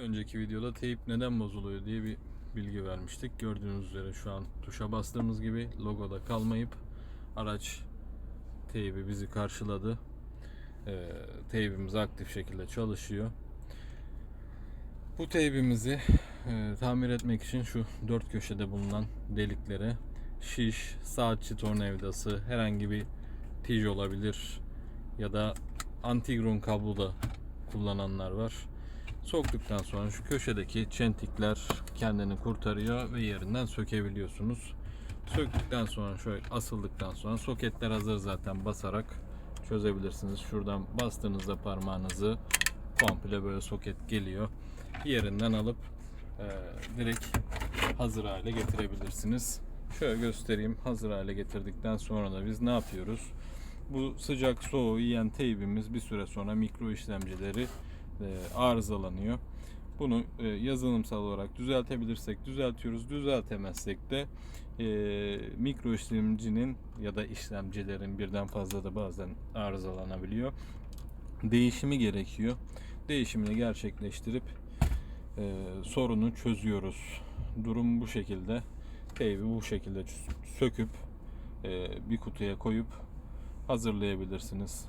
Önceki videoda teyip neden bozuluyor diye bir bilgi vermiştik. Gördüğünüz üzere şu an tuşa bastığımız gibi logoda kalmayıp araç teybi bizi karşıladı. Ee, teybimiz aktif şekilde çalışıyor. Bu teybimizi e, tamir etmek için şu dört köşede bulunan deliklere şiş, saatçi tornavidası, herhangi bir tij olabilir ya da antigron kablo da kullananlar var. Soktuktan sonra şu köşedeki çentikler kendini kurtarıyor ve yerinden sökebiliyorsunuz. Söktükten sonra şöyle asıldıktan sonra soketler hazır zaten basarak çözebilirsiniz. Şuradan bastığınızda parmağınızı komple böyle soket geliyor. Yerinden alıp e, direkt hazır hale getirebilirsiniz. Şöyle göstereyim. Hazır hale getirdikten sonra da biz ne yapıyoruz? Bu sıcak soğuğu yiyen teybimiz bir süre sonra mikro işlemcileri arızalanıyor. Bunu e, yazılımsal olarak düzeltebilirsek düzeltiyoruz. Düzeltemezsek de e, mikro işlemcinin ya da işlemcilerin birden fazla da bazen arızalanabiliyor. Değişimi gerekiyor. Değişimini gerçekleştirip e, sorunu çözüyoruz. Durum bu şekilde. Teybi bu şekilde söküp e, bir kutuya koyup hazırlayabilirsiniz.